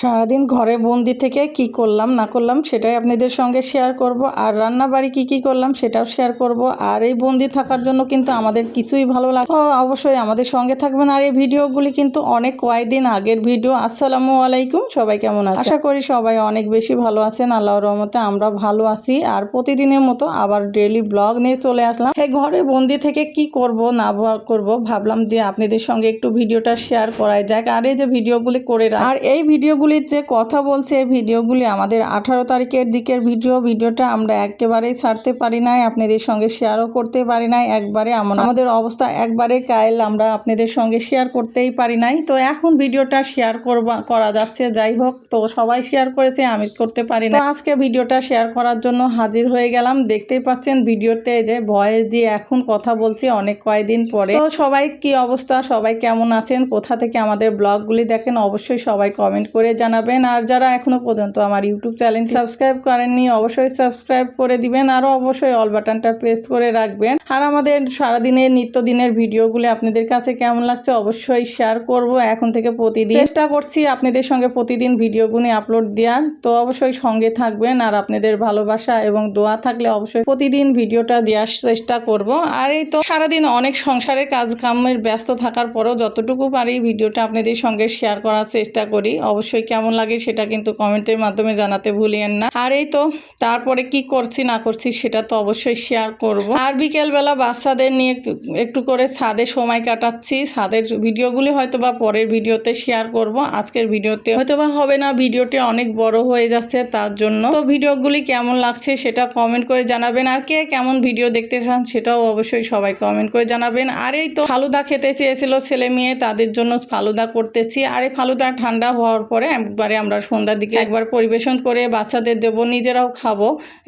সারাদিন ঘরে বন্দি থেকে কি করলাম, না করলাম সেটাই আপনাদের সঙ্গে শেয়ার করব। আর রান্না বাড়ি কী কী করলাম সেটাও শেয়ার করব। আর এই বন্দি থাকার জন্য কিন্তু আমাদের কিছুই ভালো লাগে অবশ্যই আমাদের সঙ্গে থাকবেন। আর এই ভিডিওগুলি কিন্তু অনেক কয়েকদিন আগের ভিডিও। আসসালামু আলাইকুম, সবাই কেমন আছে আশা করি সবাই অনেক বেশি ভালো আছেন। আল্লাহর রহমতে আমরা ভালো আছি। আর প্রতিদিনের মতো আবার ডেলি ব্লগ নিয়ে চলে আসলাম। এই ঘরে বন্দি থেকে কি করব, না করব ভাবলাম যে আপনাদের সঙ্গে একটু ভিডিওটা শেয়ার করাই যাক। আর এই যে ভিডিওগুলি করে আর এই ভিডিওগুলির যে কথা বলছে ভিডিওগুলি আমাদের আঠারো তারিখের দিকের ভিডিও। ভিডিওটা আমরা একেবারেই ছাড়তে পারি নাই, আপনাদের সঙ্গে শেয়ারও করতে পারি নাই। একবারে আমাদের অবস্থা, একবারে কাইল আমরা আপনাদের সঙ্গে শেয়ার করতেই পারি নাই। তো এখন ভিডিওটা শেয়ার করবা, করা যাচ্ছে, যাই হোক, তো সবাই শেয়ার করেছে, আমি করতে পারি না আজকে ভিডিওটা শেয়ার করার জন্য হাজির হয়ে গেলাম। দেখতেই পাচ্ছেন ভিডিওতে যে ভয়েস দিয়ে এখন কথা বলছি অনেক কয়েকদিন পরে। তো সবাই কি অবস্থা? সবাই কেমন আছেন? কোথা থেকে আমাদের ব্লগগুলি দেখেন? অবশ্যই সবাই কমেন্ট করে জানাবেন। আর যারা এখনও পর্যন্ত আমার ইউটিউব চ্যানেল সাবস্ক্রাইব করেননি, অবশ্যই সাবস্ক্রাইব করে দিবেন আরও অবশ্যই অল বাটনটা প্রেস করে রাখবেন। আর আমাদের সারাদিনের, নিত্যদিনের ভিডিওগুলি আপনাদের কাছে কেমন লাগছে অবশ্যই শেয়ার করব এখন থেকে প্রতিদিন। চেষ্টা করছি আপনাদের সঙ্গে প্রতিদিন ভিডিওগুলি আপলোড দেওয়ার। তো অবশ্যই সঙ্গে থাকবেন আর আপনাদের ভালোবাসা এবং দোয়া থাকলে অবশ্যই প্রতিদিন ভিডিওটা দেওয়ার চেষ্টা করব। আর এই তো সারাদিন অনেক সংসারের কাজ কামের ব্যস্ত থাকার পরেও যতটুকু পারি ভিডিওটা আপনাদের সঙ্গে শেয়ার করার চেষ্টা করি। অবশ্যই কেমন লাগে সেটা কিন্তু কমেন্টের মাধ্যমে জানাতে ভুলিয়েন না। আর এই তো, তারপরে কি করছি না করছি সেটা তো অবশ্যই শেয়ার করব। আর বিকেলবেলা বাচ্চাদের নিয়ে একটু- করে ছাদে সময় কাটাচ্ছি। ছাদের ভিডিওগুলি হয়তো বা পরের ভিডিওতে শেয়ার করব। আজকের ভিডিওতে হয়তো বা হবে না, ভিডিওটি অনেক বড় হয়ে যাচ্ছে তার জন্য। তো ভিডিওগুলি কেমন লাগছে সেটা কমেন্ট করে জানাবেন। আর কে কেমন ভিডিও দেখতে চান সেটাও অবশ্যই সবাই কমেন্ট করে জানাবেন। আর এই তো, ফালুদা খেতে চেয়েছিল ছেলে মেয়ে, তাদের জন্য ফালুদা করতেছি। আর এই ফালুদা ঠান্ডা হওয়ার পরে একবারে আমরা সন্ধ্যার দিকে একবার পরিবেশন করে বাচ্চাদের দেবো, নিজেরাও খাব।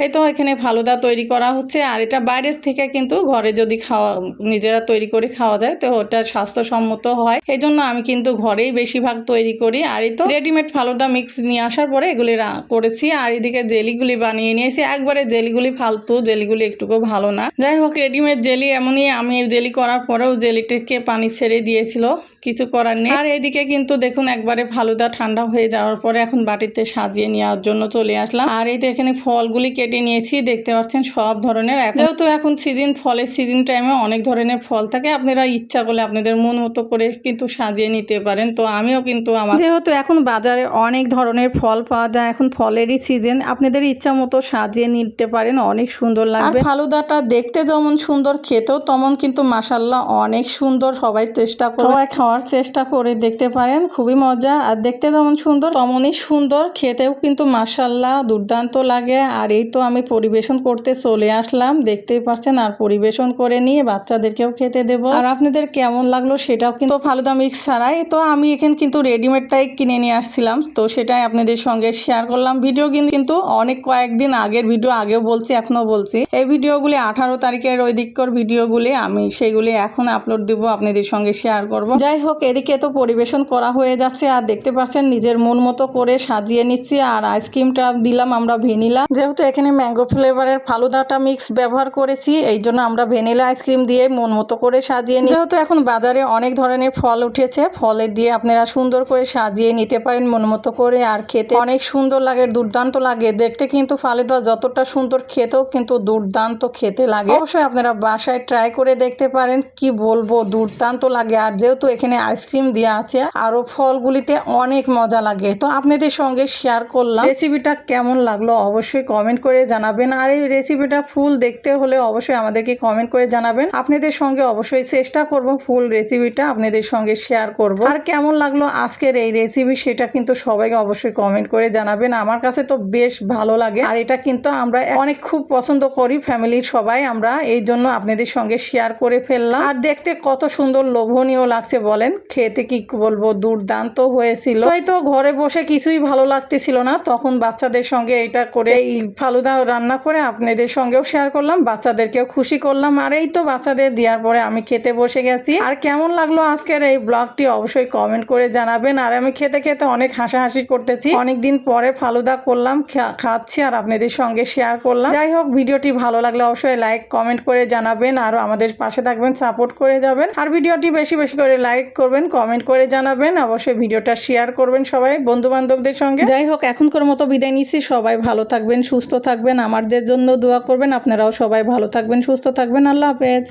এই তো এখানে ফালুদা তৈরি করা হচ্ছে, আর এটা বাইরের থেকে কিন্তু ঘরে যদি খাওয়া, নিজেরা তৈরি করে খাওয়া যায়, তো ওটা স্বাস্থ্যসম্মত হয়। এই জন্য আমি কিন্তু ঘরেই বেশিরভাগ তৈরি করি। আর এই তো রেডিমেড ফালুদা মিক্স নিয়ে আসার পরে এগুলি করেছি। আর এদিকে জেলিগুলি বানিয়ে নিয়েছি। একবারে জেলিগুলি ফালতু, জেলিগুলি একটুকু ভালো না। যাই হোক, রেডিমেড জেলি এমনই, আমি জেলি করার পরেও জেলিটাকে পানি ছেড়ে দিয়েছিল। কিছু করার নেই। আর এদিকে কিন্তু দেখুন একবারে ফালুদা ঠান্ডা হয়ে যাওয়ার পরে এখন বাটিতে সাজিয়ে নেওয়ার জন্য চলে আসলাম। আর এই তো এখানে ফলগুলি কেটে নিয়েছি দেখতে পাচ্ছেন সব ধরনের। যেহেতু এখন সিজন ফলের সিজন টাইমে অনেক ধরনের ফল থাকে আপনারা ইচ্ছা করলে আপনাদের মন মতো করে কিন্তু সাজিয়ে নিতে পারেন। তো আমিও কিন্তু আমার যেহেতু এখন বাজারে অনেক ধরনের ফল পাওয়া যায় এখন ফলেরই সিজন আপনাদের ইচ্ছা মতো সাজিয়ে নিতে পারেন অনেক সুন্দর লাগবে। ফালুদাটা দেখতে যেমন সুন্দর খেতেও তেমন কিন্তু মাসাল্লাহ অনেক সুন্দর সবাই চেষ্টা করে সবাই খাওয়ার চেষ্টা করে দেখতে পারেন, খুবই মজা। আর দেখতে যেমন সুন্দর, তেমনই সুন্দর। খেতেও কিন্তু মাসাল্লাহ দুর্দান্ত লাগে। আর এই তো আমি পরিবেশন করতে চলে আসলাম। দেখতেই পাচ্ছেন, আর পরিবেশন করে নিয়ে বাচ্চাদেরকেও খেতে দেব। আর আপনাদের কেমন লাগল সেটাও কিন্তু ফালুদা মিক্স ছাড়াই। তো আমি এখানে কিন্তু রেডিমেডটাই কিনে নিয়ে আসছিলাম। তো সেটাই আপনাদের সঙ্গে শেয়ার করলাম। ভিডিও কিন্তু অনেক কয়েকদিন আগের ভিডিও, আগেও বলছি এখনও বলছি। এই ভিডিওগুলি আঠারো তারিখের ওই দিককার ভিডিওগুলি, আমি সেগুলি এখন আপলোড দিব, আপনাদের সঙ্গে শেয়ার করব। যাই হোক এদিকে তো পরিবেশন করা হয়ে যাচ্ছে আর দেখতে পাচ্ছেন নিজের মন মতো করে সাজিয়ে নিচ্ছি আর আইসক্রিমটা দিলাম আমরা ভেনিলা যেহেতু এখানে ম্যাঙ্গো ফ্লেভারের ফালুদাটা মিক্স ব্যবহার করেছি, এই জন্য আমরা ভেনিলা আইসক্রিম দিয়ে মন মতো করে সাজিয়ে নিই যেহেতু এখন বাজারে অনেক ধরনের ফল উঠেছে ফলের দিয়ে আপনারা সুন্দর করে সাজিয়ে নিতে পারেন মন মতো করে আর খেতে। অনেক সুন্দর লাগে, দুর্দান্ত লাগে। দেখতে কিন্তু ফালুদা যতটা সুন্দর খেতেও কিন্তু দুর্দান্ত খেতে লাগে। অবশ্যই আপনারা বাসায় ট্রাই করে দেখতে পারেন, কি বলব, দুর্দান্ত লাগে। আর যেহেতু এখানে আইসক্রিম দেওয়া আছে। আরও ফলগুলিতে অনেক মজা লাগে। তো আপনাদের সঙ্গে শেয়ার করলাম। রেসিপিটা কেমন লাগল অবশ্যই কমেন্ট করে জানাবেন। আর এই রেসিপিটা ফুল দেখতে হলে অবশ্যই আমাদেরকে কমেন্ট করে জানাবেন। আপনাদের সঙ্গে অবশ্যই চেষ্টা করব ফুল রেসিপিটা আপনাদের সঙ্গে শেয়ার করব। আর কেমন লাগল আজকের এই রেসিপি সেটা কিন্তু সবাইকে অবশ্যই কমেন্ট করে জানাবেন। আমার কাছে তো বেশ ভালো লাগে। আর এটা কিন্তু আমরা অনেক খুব পছন্দ করি ফ্যামিলির সবাই। আমরা এই জন্য আপনাদের সঙ্গে শেয়ার করে ফেললাম। আর দেখতে কত সুন্দর লোভনীয় লাগছে বলেন, খেতে কি বলব, দুর্দান্ত হয়েছিল। হয়তো ঘরে বসে কিছুই ভালো লাগতেছিল না, তখন বাচ্চাদের সঙ্গে এটা করে এই ফালুদা রান্না করে আপনাদের সঙ্গেও শেয়ার করলাম, বাচ্চাদেরকেও খুশি করলাম। আর এই তো বাচ্চাদের দেওয়ার পরে আমি খেতে বসে গেছি। আর কেমন লাগল আজকের এই ব্লগটি অবশ্যই কমেন্ট করে জানাবেন। আর আমি খেতে খেতে অনেক হাসাহাসি করতেছি। অনেকদিন পরে ফালুদা করলাম খাচ্ছি আর আপনাদের সঙ্গে শেয়ার করলাম। যাই হোক, ভিডিওটি ভালো লাগলে অবশ্যই লাইক কমেন্ট করে জানাবেন। আর আমাদের পাশে থাকবেন সাপোর্ট করে যাবেন। আর ভিডিওটি বেশি বেশি করে লাইক লাইক করবেন কমেন্ট করে জানাবেন, অবশ্যই ভিডিওটা শেয়ার করবেন সবাই বন্ধু বান্ধবদের সঙ্গে। যাই হোক, এখনকার মতো বিদায় নিচ্ছি, সবাই ভালো থাকবেন, সুস্থ থাকবেন, আমাদের জন্য দোয়া করবেন, আপনারাও সবাই ভালো থাকবেন, সুস্থ থাকবেন, আল্লাহ হাফেজ।